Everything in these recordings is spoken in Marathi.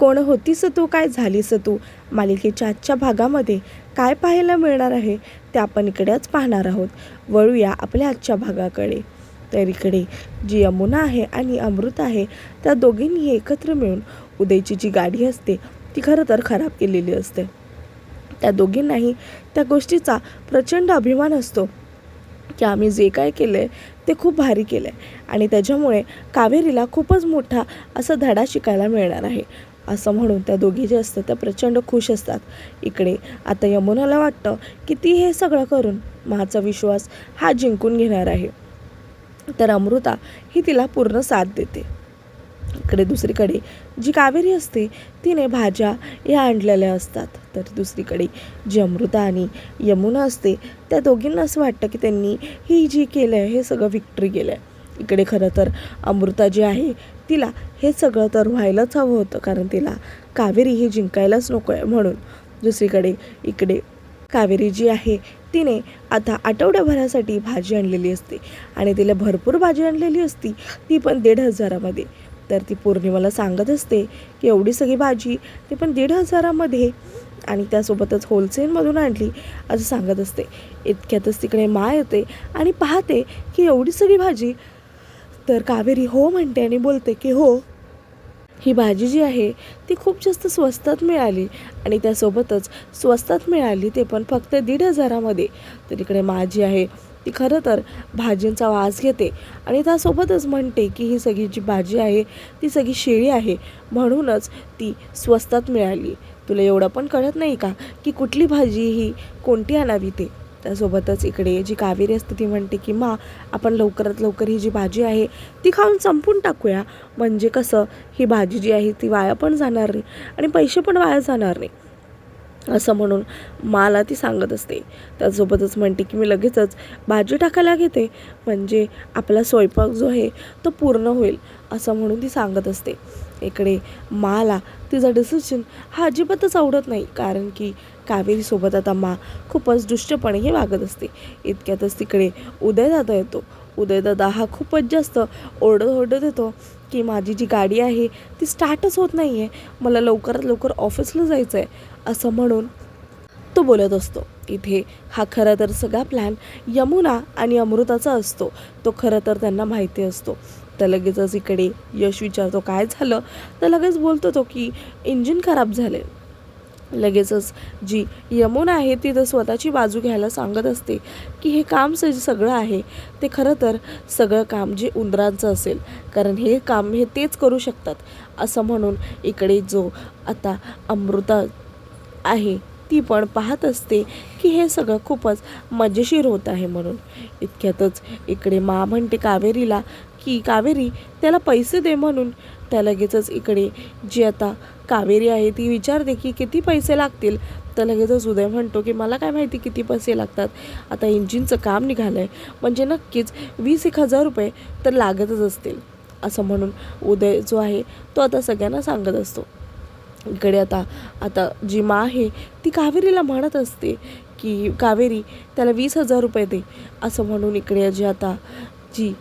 कोण होतीस तू? काय झालीस तू? मालिकेच्या आजच्या भागामध्ये काय पाहायला मिळणार आहे ते आपण इकडेच पाहणार आहोत. वळूया आपल्या आजच्या भागाकडे. तर इकडे जी यमुना आहे आणि अमृत आहे त्या दोघींनी एकत्र मिळून उदयची जी गाडी असते ती खरं तर खराब केलेली असते. त्या दोघींनाही त्या गोष्टीचा प्रचंड अभिमान असतो की आम्ही जे काय केलं आहे ते खूप भारी केलं आहे आणि त्याच्यामुळे कावेरीला खूपच मोठा असा धडा शिकायला मिळणार आहे. असं म्हणून त्या दोघी जे असतात त्या प्रचंड खुश असतात इकडे. आता यमुनाला वाटतं की ती हे सगळं करून माझा विश्वास हा जिंकून घेणार आहे. तर अमृता ही तिला पूर्ण साथ देते. इकडे दुसरीकडे जी कावेरी असते तिने भाज्या या आणलेल्या असतात. तर दुसरीकडे जी अमृता आणि यमुना असते त्या दोघींना असं वाटतं की त्यांनी ही जी केलं आहे हे सगळं विक्ट्री केलं आहे इकडे खरं तर अमृता जी आहे तिला हे सगळं तर व्हायलाच हवं होतं कारण तिला कावेरी ही जिंकायलाच नको आहे म्हणून. दुसरीकडे इकडे कावेरी जी आहे तिने आता आठवड्याभरासाठी भाजी आणलेली असते आणि तिला भरपूर भाजी आणलेली असती ती पण दीड हजारामध्ये. तर ती पौर्णिमाला सांगत असते की एवढी सगळी भाजी ती पण दीड हजारामध्ये आणि त्यासोबतच होलसेलमधून आणली असं सांगत असते. इतक्यातच तिकडे मा येते आणि पाहते की एवढी सगळी भाजी तर कावेरी हो म्हणते आणि बोलते की हो. ही भाजी जी आहे ती खूप जास्त स्वस्तात मिळाली आणि त्यासोबतच स्वस्तात मिळाली ते पण फक्त दीड हजारामध्ये. तर इकडे माझी आहे ती खरं तर भाजींचा वास घेते आणि त्यासोबतच म्हणते की ही सगळी जी भाजी आहे ती सगळी शेळी आहे म्हणूनच ती स्वस्तात मिळाली. तुला एवढं पण कळत नाही का की कुठली भाजी ही कोणती आणावी ते? त्यासोबतच इकडे जी कावेरी असते ती म्हणते की मा आपण लवकरात लवकर ही जी भाजी आहे ती खाऊन संपून टाकूया. म्हणजे कसं ही भाजी जी आहे ती वाया पण जाणार नाही आणि पैसे पण वाया जाणार नाही. असं म्हणून मला ती सांगत असते. त्यासोबतच म्हणते की मी लगेचच भाजी टाकायला घेते. म्हणजे आपला स्वयंपाक जो आहे तो पूर्ण होईल. असं म्हणून ती सांगत असते. इकडे माला तिचा डिसिजन हा अजिबातच आवडत नाही. कारण की कावेरीसोबत आता मा खूपच दुष्टपणे वागत असते. इतक्यातच तिकडे उदयदादा येतो. उदयदादा हा खूपच जास्त ओरडत ओरडत येतो की माझी जी गाडी आहे ती स्टार्टच होत नाही आहे मला लवकरात लवकर ऑफिसला जायचं आहे असं म्हणून तो बोलत असतो. इथे हा खरं तर सगळा प्लॅन यमुना आणि अमृताचा असतो. तो खरं तर त्यांना माहिती असतो. तर लगेचच इकडे यश विचारतो काय झालं? तर लगेच बोलतो तो की इंजिन खराब झाले लगेचच जी यमुना आहे ती तर स्वतःची बाजू घ्यायला सांगत असते की हे काम स सगळं आहे. ते खरं तर सगळं काम जे उंदरांचं असेल कारण हे काम हे तेच करू शकतात. असं म्हणून इकडे जो आता अमृता आहे ती पण पाहत असते की हे सगळं खूपच मजेशीर होत आहे म्हणून. इतक्यातच इकडे मा म्हणते कावेरीला की कावेरी त्याला पैसे दे म्हणून त्या लगेचच इकडे जी आता कावेरी आहे ती विचारते की किती पैसे लागतील. तर लगेचच उदय म्हणतो की मला काय माहिती किती पैसे लागतात? आता इंजिनचं काम निघालं आहे म्हणजे नक्कीच वीस एक हजार रुपये तर लागतच असतील. असं म्हणून उदय जो आहे तो आता सगळ्यांना सांगत असतो. इकडे आता आता जी मा आहे ती कावेरीला म्हणत असते की कावेरी त्याला वीस हजार रुपये दे. असं म्हणून इकडे जी आता जी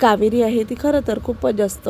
कावेरी आहे ती खरं तर खूपच जास्त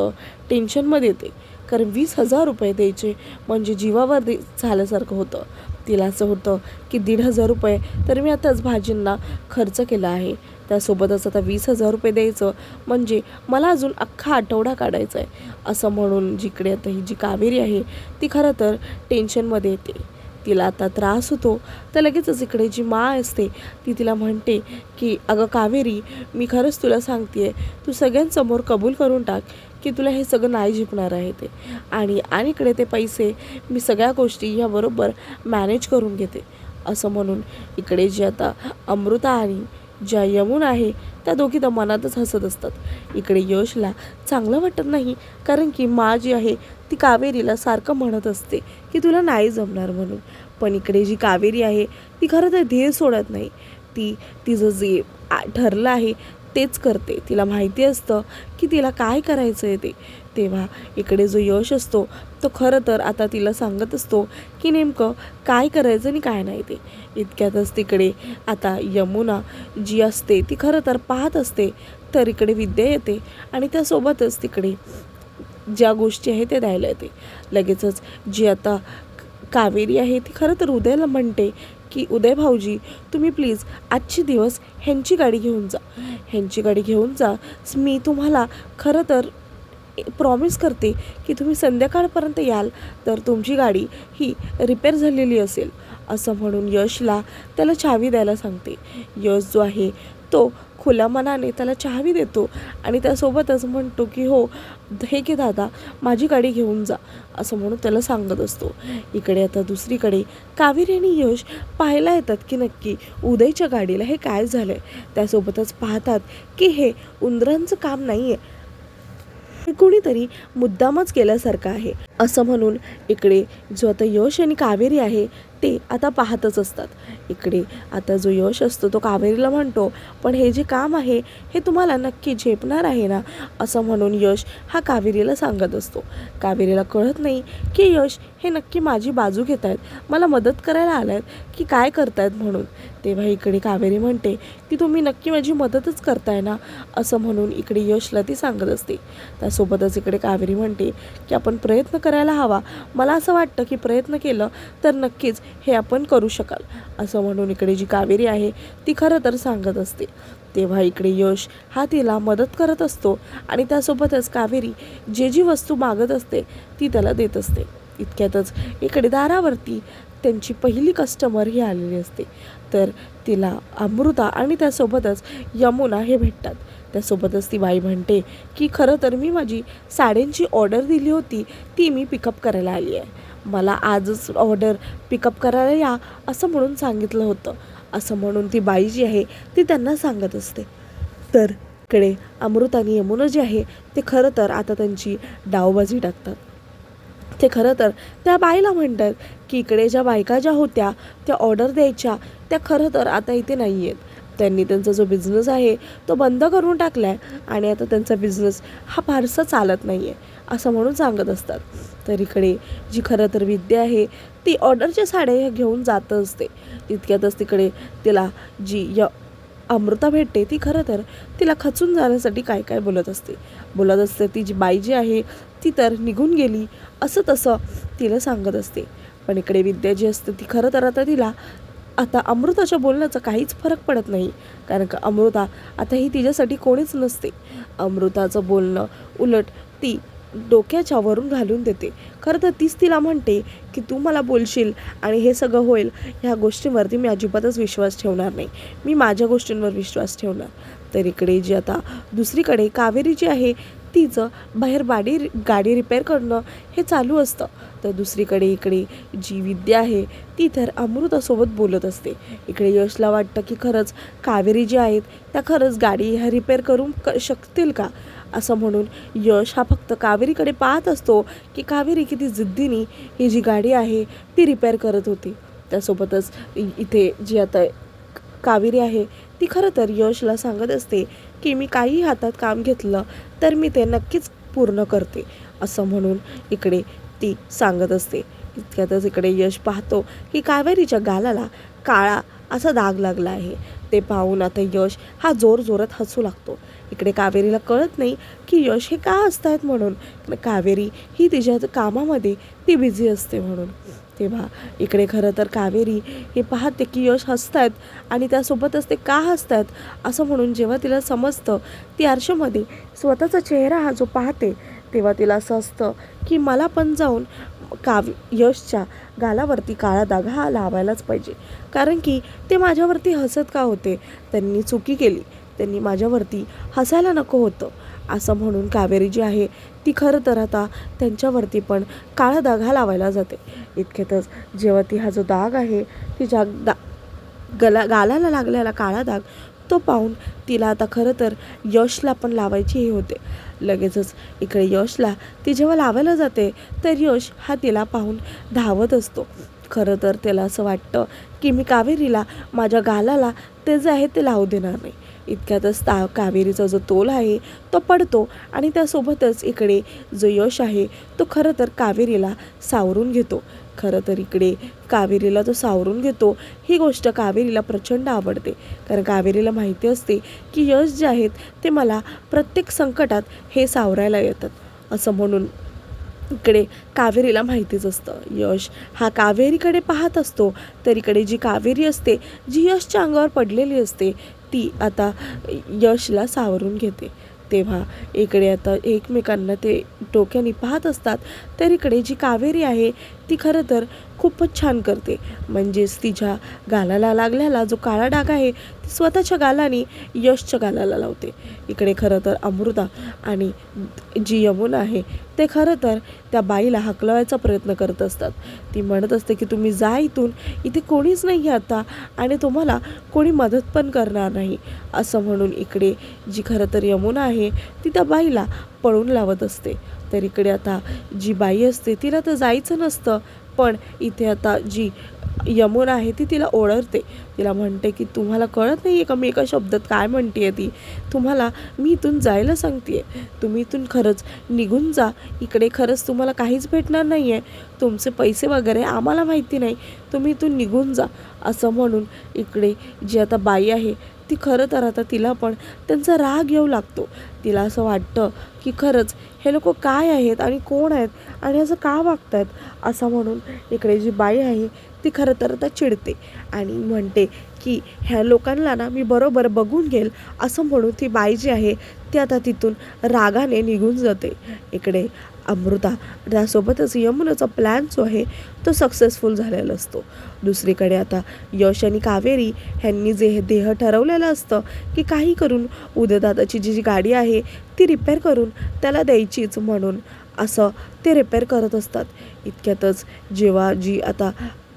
टेन्शनमध्ये येते. कारण वीस हजार रुपये द्यायचे म्हणजे जीवावर दे झाल्यासारखं होतं. तिला असं होतं की दीड हजार रुपये तर मी आताच भाजींना खर्च केला आहे. त्यासोबतच आता वीस हजार रुपये द्यायचं म्हणजे मला अजून अख्खा आठवडा काढायचा आहे. असं म्हणून जिकडे आता ही जी कावेरी आहे ती खरं तर टेन्शनमध्ये येते. तिला आता त्रास होतो. तर लगेचच इकडे जी मा असते ती तिला म्हणते की अगं कावेरी मी खरंच तुला सांगते तू सगळ्यांसमोर कबूल करून टाक की तुला हे सगळं नाही झिपणार आहे ते. आणि आणि इकडे ते पैसे मी सगळ्या गोष्टी ह्याबरोबर मॅनेज करून घेते. असं म्हणून इकडे जी आता अमृता आणि ज्या यमुन आहे त्या दोघी तर मनातच हसत असतात. इकडे यशला चांगलं वाटत नाही कारण की मा जी आहे ती कावेरीला सारखं म्हणत असते की तुला नाही जमणार म्हणून. पण इकडे जी कावेरी आहे ती खरं तर ध्येय सोडत नाही. ती तिचं जे आ- ठरलं आहे तेच करते. तिला माहिती असतं की तिला काय करायचं आहे ते. तेव्हा इकडे जो यश असतो तो खरं तर आता तिला सांगत असतो की नेमकं काय करायचं आणि काय नाही ते. इतक्यातच तिकडे आता यमुना जी असते ती खरं तर पाहत असते तर इकडे विद्या येते आणि त्यासोबतच तिकडे ज्या गोष्टी आहे त्या द्यायला येते. लगेचच जी आता कावेरी आहे ती खरं तर उदयला म्हणते की उदय भाऊजी तुम्ही प्लीज आजची दिवस ह्यांची गाडी घेऊन जा. ह्यांची गाडी घेऊन जा. मी तुम्हाला खरं तर प्रॉमिस करते की तुम्ही संध्याकाळपर्यंत याल तर तुमची गाडी ही रिपेअर झालेली असेल. असं म्हणून यशला त्याला चावी द्यायला सांगते. यश जो आहे तो खुल्या मनाने त्याला चहावी देतो आणि त्यासोबतच म्हणतो की हो हे की दादा माझी गाडी घेऊन जा असं म्हणून त्याला सांगत असतो. इकडे आता दुसरीकडे कावेरी आणि यश पाहायला येतात की नक्की उदयच्या गाडीला हे काय झालं आहे त्यासोबतच पाहतात की हे उंदरांचं काम नाही आहे हे कोणीतरी मुद्दामच केल्यासारखं आहे. असं म्हणून इकडे जो आता यश आणि कावेरी आहे ते आता पाहतच असतात. इकडे आता जो यश असतो तो कावेरीला म्हणतो पण हे जे काम आहे हे तुम्हाला नक्की झेपणार आहे ना? असं म्हणून यश हा कावेरीला सांगत असतो. कावेरीला कळत नाही की यश हे नक्की माझी बाजू घेत आहेत मला मदत करायला आलं आहेत की काय करतायत म्हणून. तेव्हा इकडे कावेरी म्हणते की तुम्ही नक्की माझी मदतच करताय ना? असं म्हणून इकडे यशला ती सांगत असते. त्यासोबतच इकडे कावेरी म्हणते की आपण प्रयत्न करायला हवा. मला असं वाटतं की प्रयत्न केलं तर नक्कीच हे आपण करू शकाल. असं म्हणून इकडे जी कावेरी आहे ती खरं तर सांगत असते. तेव्हा इकडे यश हा तिला मदत करत असतो आणि त्यासोबतच कावेरी जे जी वस्तू मागत असते ती त्याला देत असते. इतक्यातच इकडे दारावरती त्यांची पहिली कस्टमर ही आलेली असते. तर तिला अमृता आणि त्यासोबतच यमुना हे भेटतात. त्यासोबतच ती बाई म्हणते की खरं तर मी माझी साड्यांची ऑर्डर दिली होती ती मी पिकअप करायला आली आहे. मला आजच ऑर्डर पिकअप करायला या असं म्हणून सांगितलं होतं. असं म्हणून ती बाई जी आहे ती त्यांना सांगत असते. तर इकडे अमृत आणि यमुना जे आहे ते खरं तर आता त्यांची डावबाजी टाकतात. ते खरं तर त्या बाईला म्हणतात की इकडे ज्या बायका ज्या होत्या त्या ऑर्डर द्यायच्या त्या खरं तर आता इथे नाही आहेत त्यांनी त्यांचा जो बिझनेस आहे तो बंद करून टाकला आहे आणि आता त्यांचा बिझनेस हा फारसा चालत नाही आहे असं म्हणून सांगत असतात. तर इकडे जी खरं तर विद्या आहे ती ऑर्डरच्या साड्या घेऊन जात असते. तितक्यातच तिकडे तिला जी य अमृता भेटते ती खरं तर तिला खचून जाण्यासाठी काय काय बोलत असते. बोलत असते ती जी बाई जी आहे ती तर निघून गेली असं तसं तिला सांगत असते. पण इकडे विद्या जी असते ती खरं तर आता तिला आता अमृताच्या बोलण्याचा काहीच फरक पडत नाही. कारण का अमृता आता ही तिच्यासाठी कोणीच नसते. अमृताचं बोलणं उलट ती डोक्याच्या वरून घालून देते. खरं तर तीच तिला म्हणते की तू मला बोलशील आणि हे सगळं होईल ह्या गोष्टींवरती मी अजिबातच विश्वास ठेवणार नाही. मी माझ्या गोष्टींवर विश्वास ठेवणार. तर इकडे जी आता दुसरीकडे कावेरी जी आहे तिचं बाहेर गाडी गाडी रिपेअर करणं हे चालू असतं. तर दुसरीकडे इकडे जी विद्या आहे ती तर अमृतासोबत बोलत असते. इकडे यशला वाटतं की खरंच कावेरी जी आहेत त्या खरंच गाडी ह्या रिपेअर करून क शकतील का? असं म्हणून यश हा फक्त कावेरीकडे पाहत असतो की कावेरी किती जिद्दीने ही जी गाडी आहे ती रिपेअर करत होती. त्यासोबतच इथे जी आता कावेरी आहे ती खरं तर यशला सांगत असते की मी काही हातात काम घेतलं तर मी ते नक्कीच पूर्ण करते असं म्हणून इकडे ती सांगत असते. इतक्यातच इकडे यश पाहतो की कावेरीच्या गालाला काळा असा दाग लागला आहे. ते पाहून आता यश हा जोर जोरात हसू लागतो. इकडे कावेरीला कळत नाही की यश हे का असतात म्हणून. कावेरी ही तिच्या कामामध्ये ती बिझी असते म्हणून. तेव्हा इकडे खरं तर कावेरी हे पाहते की यश हसतात आणि त्यासोबतच ते का हसतात असं म्हणून जेव्हा तिला समजतं ती आरशामध्ये स्वतःचा चेहरा हा जो पाहते तेव्हा तिला असं असतं की मला पण जाऊन काव यशच्या गालावरती काळा दागा हा लावायलाच पाहिजे. कारण की ते माझ्यावरती हसत का होते? त्यांनी चुकी केली. त्यांनी माझ्यावरती हसायला नको होतं. असं म्हणून कावेरी जी आहे ती खरं तर आता त्यांच्यावरती पण काळा दाग हा लावायला जाते. इतक्यातच जेव्हा ती हा जो दाग आहे तिच्या दा गला गालाला लागलेला काळा दाग तो पाहून तिला आता खरं तर यशला पण लावायची हे होते. लगेचच इकडे यशला ती जेव्हा लावायला जाते तर यश हा तिला पाहून धावत असतो. खरं तर त्याला असं वाटतं की मी कावेरीला माझ्या गालाला ते जे आहे ते लावू देणार नाही. इतक्यातच ता कावेरीचा जो तोल आहे तो पडतो. आणि त्यासोबतच इकडे जो यश आहे तो खरं तर कावेरीला सावरून घेतो. खरं तर इकडे कावेरीला तो सावरून घेतो ही गोष्ट कावेरीला प्रचंड आवडते. कारण कावेरीला माहिती असते की यश जे आहेत ते मला प्रत्येक संकटात हे सावरायला येतात. असं म्हणून इकडे कावेरीला माहितीच असतं. यश हा कावेरीकडे पाहत असतो. तर इकडे जी कावेरी असते जी यशच्या अंगावर पडलेली असते ती आता यशला सावरून घेते. तेव्हा इकडे आता एकमेकांना ते डोक्याने पाहत असतात. तर इकडे जी कावेरी आहे ती खरं तर खूपच छान करते. म्हणजेच तिच्या गालाला लागलेला जो काळा डाग आहे ती स्वतःच्या गालाने यशच्या गालाला लावते. इकडे खरं तर अमृता आणि जी यमुना आहे ते खरं तर त्या बाईला हकलवायचा प्रयत्न करत असतात. ती म्हणत असते की तुम्ही जा इथून. इथे कोणीच नाही आता आणि तुम्हाला कोणी मदत पण करणार नाही. असं म्हणून इकडे जी खरं तर यमुना आहे ती त्या बाईला पळून लावत असते. तर इकडे आता जी बाई असते तिला तर जायचं नसतं. पण इथे आता जी यमुना आहे ती तिला ओळखते. तिला म्हणते की तुम्हाला कळत नाही आहे का मी एका शब्दात काय म्हणते आहे ती? तुम्हाला मी इथून जायला सांगते आहे तुम्ही इथून खरंच निघून जा. इकडे खरंच तुम्हाला काहीच भेटणार नाही आहे तुमचे पैसे वगैरे आम्हाला माहिती नाही. तुम्ही इथून निघून जा. असं म्हणून इकडे जी आता बाई आहे ती खरं तर आता तिला पण त्यांचा राग येऊ लागतो. तिला असं वाटतं की खरंच हे लोक काय आहेत आणि कोण आहेत आणि असं का वागत आहेत असं म्हणून इकडे जी बाई आहे ती खरं तर आता चिडते आणि म्हणते की ह्या लोकांना ना मी बरोबर बघून घेईल. असं म्हणून ती बाई जी आहे ती आता तिथून रागाने निघून जाते. इकडे अमृता. त्यासोबतच यमुनाचा प्लॅन जो आहे तो सक्सेसफुल झालेला असतो. दुसरीकडे आता यश आणि कावेरी ह्यांनी जे हे देह ठरवलेलं असतं की काही करून उदयदादाची जी जी गाडी आहे ती रिपेअर करून त्याला द्यायचीच म्हणून असं ते रिपेअर करत असतात. इतक्यातच जेव्हा जी आता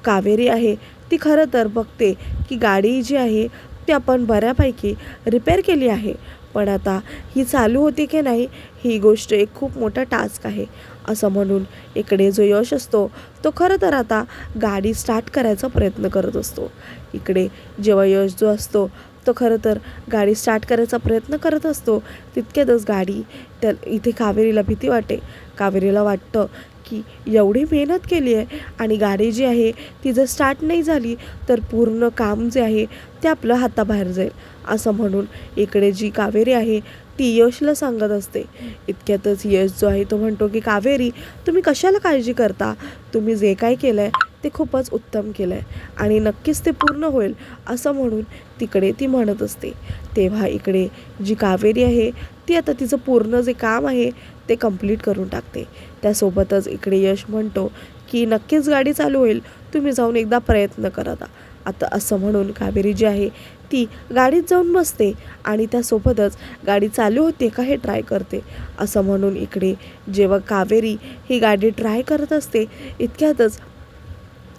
कावेरी आहे ती खरं तर बघते की गाडी जी आहे ती आपण बऱ्यापैकी रिपेअर केली आहे. पण आता ही चालू होती की नाही ही गोष्ट एक खूप मोठा टास्क आहे. असं म्हणून इकडे जो यश असतो तो खरं तर आता गाडी स्टार्ट करायचा प्रयत्न करत असतो. इकडे जेव्हा यश जो असतो तो खरं तर गाडी स्टार्ट करायचा प्रयत्न करत असतो तितक्यातच गाडी त्या इथे कावेरीला भीती वाटे. कावेरीला वाटतं की एवढी मेहनत केली आहे आणि गाडी जी आहे ती जर स्टार्ट नाही झाली तर पूर्ण काम जे आहे ते आपलं हाताबाहेर जाईल. असं म्हणून इकडे जी कावेरी आहे ती यशला सांगत असते. इतक्यातच यश जो आहे तो म्हणतो की कावेरी तुम्ही कशाला काळजी करता? तुम्ही जे काय केलं आहे ते खूपच उत्तम केलं आहे आणि नक्कीच ते पूर्ण होईल असं म्हणून तिकडे ती म्हणत असते. तेव्हा इकडे जी कावेरी आहे ती आता तिचं पूर्ण जे काम आहे ते कंप्लीट करून टाकते. त्यासोबतच इकडे यश म्हणतो की नक्कीच गाडी चालू होईल. तुम्ही जाऊन एकदा प्रयत्न करता आता असं म्हणून कावेरी जी आहे ती गाडीत जाऊन बसते आणि त्यासोबतच गाडी चालू होते का हे ट्राय करते. असं म्हणून इकडे जेव्हा कावेरी ही गाडी ट्राय करत असते इतक्यातच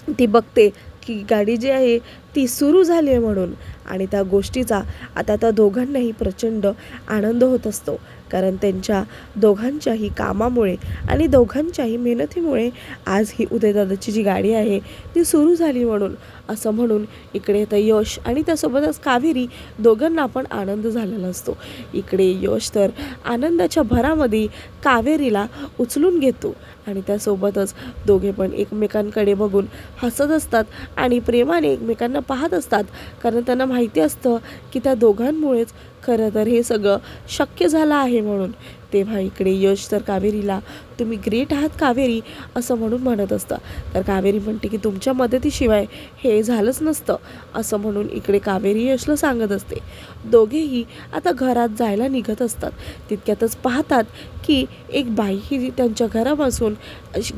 ती बघते की गाडी जी आहे ती सुरू झाली आहे म्हणून. आणि त्या गोष्टीचा आता त्या दोघांनाही प्रचंड आनंद होत असतो. कारण त्यांच्या दोघांच्याही कामामुळे आणि दोघांच्याही मेहनतीमुळे आज ही उदयदादाची जी गाडी आहे ती सुरू झाली म्हणून. असं म्हणून इकडे तर यश आणि त्यासोबतच कावेरी दोघांना पण आनंद झालेला असतो. इकडे यश तर आनंदाच्या भरामध्ये कावेरीला उचलून घेतो आणि त्यासोबतच दोघे पण एकमेकांकडे बघून हसत असतात आणि प्रेमाने एकमेकांना पाहत असतात. कारण त्यांना माहिती असतं की त्या दोघांमुळेच खरं तर हे सगळं शक्य झालं आहे म्हणून. तेव्हा इकडे यश तर कावेरीला तुम्ही ग्रेट आहात कावेरी असं म्हणून म्हणत असतं. तर कावेरी म्हणते की तुमच्या मदतीशिवाय हे झालंच नसतं असं म्हणून इकडे कावेरी यशला सांगत असते. दोघेही आता घरात जायला निघत असतात. तितक्यातच पाहतात की एक बाई ही त्यांच्या घरापासून अशी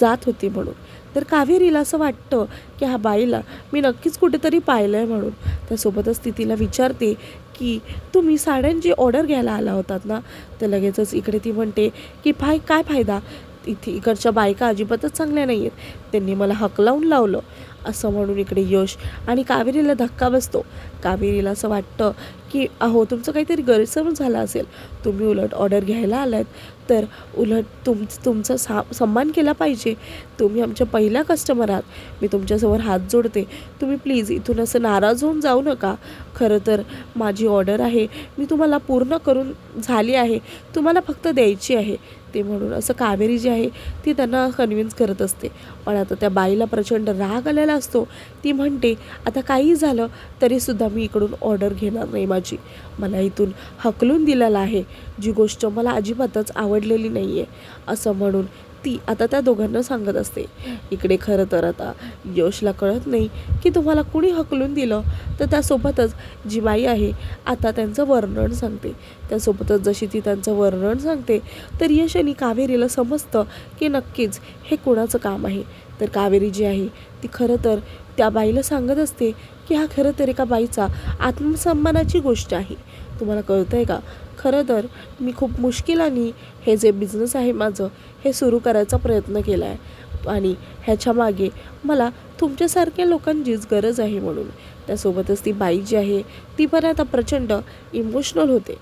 जात होती म्हणून. तर कावेरीला असं वाटतं की ह्या बाईला मी नक्कीच कुठेतरी पाहिलं आहे म्हणून. त्यासोबतच ती तिला विचारते की तुम्ही साड्यांची ऑर्डर घ्यायला आला होतात ना? तर लगेचच इकडे ती म्हणते की फाय काय फायदा? इथे इकडच्या बायका अजिबातच चांगल्या नाही आहेत त्यांनी मला हकलावून लावलं. असं म्हणून इकडे यश आणि कावेरीला धक्का बसतो. कावेरीला असं वाटतं की अहो तुमचं काहीतरी गैरसमज झाला असेल. तुम्ही उलट ऑर्डर घ्यायला आलात. तर उलट तुम तुमचा सा सन्मान केला पाहिजे. तुम्ही आमच्या पहिल्या कस्टमर आहात. मी तुमच्यासमोर हात जोडते. तुम्ही प्लीज इथून असं नाराज होऊन जाऊ नका. खरं तर माझी ऑर्डर आहे. मी तुम्हाला पूर्ण करून झाली आहे. तुम्हाला फक्त द्यायची आहे. ते म्हणून असं कावेरी जी आहे ती त्यांना कन्व्हिन्स करत असते. पण आता त्या बाईला प्रचंड राग आलेला झाला असतो. ती म्हणते आता काही झालं तरीसुद्धा मी इकडून ऑर्डर घेणार नाही माझी. मला इथून हकलून दिलेलं आहे. जी गोष्ट मला अजिबातच आवडलेली नाही आहे असं म्हणून ती आता त्या दोघांना सांगत असते. इकडे खरं तर आता यशला कळत नाही की तुम्हाला कुणी हकलून दिलं? तर त्यासोबतच जी बाई आहे आता त्यांचं वर्णन सांगते. त्यासोबतच जशी ती त्यांचं वर्णन सांगते तर यश आणि कावेरीला समजतं की नक्कीच हे कोणाचं काम आहे. तर कावेरी जी आहे ती खरं तर त्या बाईला सांगत असते की हा खरं तर एका बाईचा आत्मसन्मानाची गोष्ट आहे. तुम्हाला कळतं आहे का? खरं तर मी खूप मुश्किलाने हे जे बिझनेस आहे माझं हे सुरू करायचा प्रयत्न केला आहे आणि ह्याच्यामागे मला तुमच्यासारख्या लोकांचीच गरज आहे म्हणून. त्यासोबतच ती बाई जी आहे ती पण आता प्रचंड इमोशनल होते.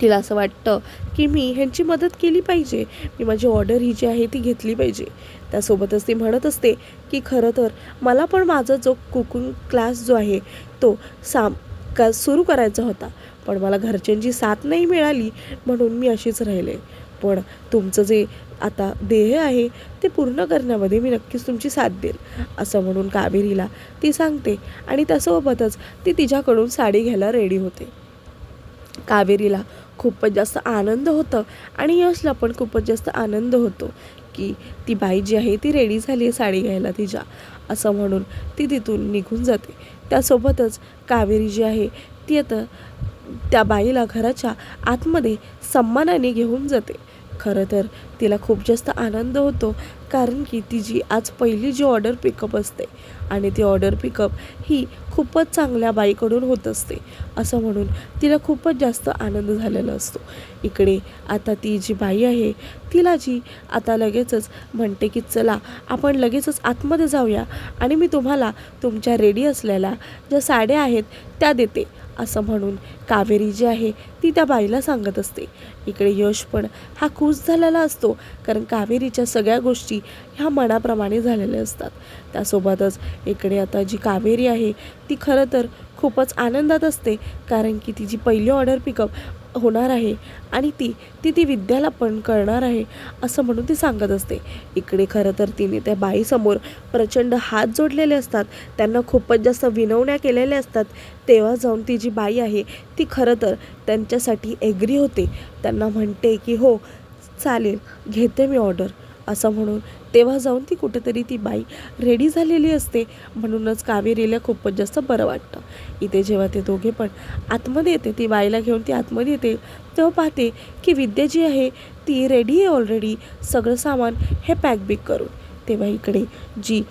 तिला असं वाटतं की मी ह्यांची मदत केली पाहिजे. मी माझी ऑर्डर ही जी आहे ती घेतली पाहिजे. त्यासोबतच ती म्हणत असते की खरं तर मला पण माझा जो कुकिंग क्लास जो आहे तो साम का सुरू करायचा होता. पण मला घरच्यांची साथ नाही मिळाली म्हणून मी अशीच राहिले. पण तुमचं जे आता ध्येय आहे ते पूर्ण करण्यामध्ये मी नक्कीच तुमची साथ देईल. असं म्हणून कावेरीला ती सांगते आणि त्यासोबतच ती तिच्याकडून साडी घ्यायला रेडी होते. कावेरीला खूपच जास्त आनंद होतं आणि यशला पण खूपच जास्त आनंद होतो. की ती बाई जी आहे ती रेडी झाली आहे साडी घ्यायला तिच्या. असं म्हणून ती तिथून निघून जाते. त्यासोबतच कावेरी जी आहे ती आता त्या बाईला घराच्या आतमध्ये सन्मानाने घेऊन जाते. खरं तर तिला खूप जास्त आनंद होतो. कारण की तिची आज पहिली जी ऑर्डर पिकअप असते आणि ती ऑर्डर पिकअप ही खूपच चांगल्या बाईकडून होत असते. असं म्हणून तिला खूपच जास्त आनंद झालेला असतो. इकडे आता ती जी बाई आहे तिला जी आता लगेचच म्हणते की चला आपण लगेचच आतमध्ये जाऊया आणि मी तुम्हाला तुमच्या रेडी असलेल्या ज्या साड्या आहेत त्या देते. असं म्हणून कावेरी जी आहे ती त्या बाईला सांगत असते. इकडे यश पण हा खुश झालेला असतो कारण कावेरीच्या सगळ्या गोष्टी ह्या मनाप्रमाणे झालेल्या असतात. त्यासोबतच इकडे आता जी कावेरी आहे ती खरं तर खूपच आनंदात असते कारण की तिची पहिली ऑर्डर पिकअप होणार आहे आणि ती ती ती विद्याला पण करणार आहे असं म्हणून ती सांगत असते. इकडे खरं तर तिने त्या बाईसमोर प्रचंड हात जोडलेले असतात. त्यांना खूपच जास्त विनवण्या केलेल्या असतात. तेव्हा जाऊन ती जी बाई आहे ती खरं तर त्यांच्यासाठी एग्री होते. त्यांना म्हणते की हो चालेल घेते मी ऑर्डर. असं म्हणून तेव्हा जाऊन ती कुठेतरी ती बाई रेडी झालेली असते. म्हणूनच कावेरीला खूपच जास्त बरं वाटतं. इथे जेव्हा ते दोघे पण आतमध्ये येते ती बाईला घेऊन ती आतमध्ये येते तेव्हा पाहते की विद्या जी आहे ती रेडी आहे ऑलरेडी सगळं सामान हे पॅक बिक करून. तेव्हा इकडे जी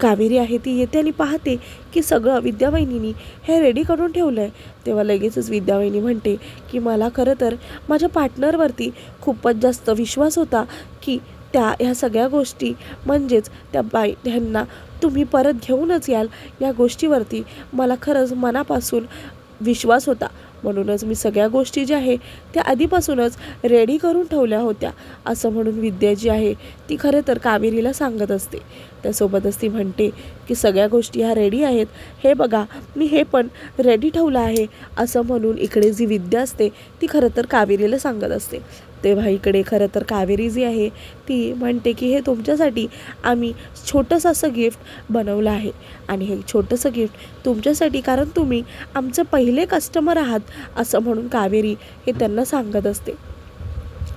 कावेरी आहे ती येते आणि पाहते की सगळं विद्यावाहिनीनी हे रेडी करून ठेवलं आहे तेव्हा लगेचच विद्यावाहिनी म्हणते की मला खरं तर माझ्या पार्टनरवरती खूपच जास्त विश्वास होता की त्या ह्या सगळ्या गोष्टी म्हणजेच त्या बाई ह्यांना तुम्ही परत घेऊनच याल. या गोष्टीवरती मला खरंच मनापासून विश्वास होता. म्हणूनच मी सगळ्या गोष्टी ज्या आहे त्या आधीपासूनच रेडी करून ठेवल्या होत्या. असं म्हणून विद्या जी आहे ती खरं तर कावेरीला सांगत असते. त्यासोबतच ती म्हणते की सगळ्या गोष्टी ह्या रेडी आहेत. हे बघा मी हे पण रेडी ठेवलं आहे. असं म्हणून इकडे जी विद्या असते ती खरं तर कावेरीला सांगत असते. तेव्हा इकडे खरं तर कावेरी जी आहे ती म्हणते की हे तुमच्यासाठी आम्ही छोटंसं असं गिफ्ट बनवलं आहे. आणि हे छोटंसं गिफ्ट तुमच्यासाठी कारण तुम्ही आमचं पहिले कस्टमर आहात असं म्हणून कावेरी हे त्यांना सांगत असते.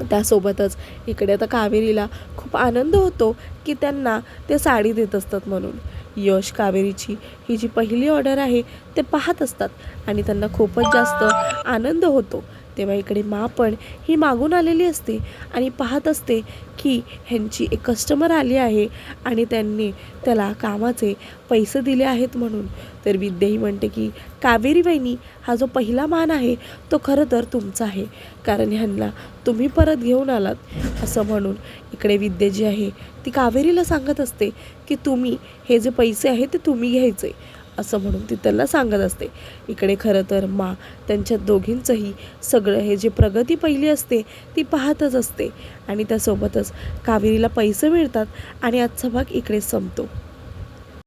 त्यासोबतच इकडे आता कावेरीला खूप आनंद होतो की त्यांना ते साडी देत असतात म्हणून. यश कावेरीची ही जी पहिली ऑर्डर आहे ते पाहत असतात आणि त्यांना खूपच जास्त आनंद होतो. तेव्हा इकडे मा पण ही मागून आलेली असते आणि पाहत असते की ह्यांची एक कस्टमर आली आहे आणि त्यांनी त्याला कामाचे पैसे दिले आहेत म्हणून. तर विद्याही म्हणते की कावेरी वहिनी हा जो पहिला मान आहे तो खरं तर तुमचा आहे. कारण ह्यांना तुम्ही परत घेऊन आलात. असं म्हणून इकडे विद्या जी आहे ती कावेरीला सांगत असते की तुम्ही हे जे पैसे आहे ते तुम्ही घ्यायचे. असं म्हणून ती त्यांना सांगत असते. इकडे खरं तर मा त्यांच्या दोघींचंही सगळं हे जे प्रगती पहिली असते ती पाहतच असते. आणि त्यासोबतच कावेरीला पैसे मिळतात आणि आजचा भाग इकडे संपतो.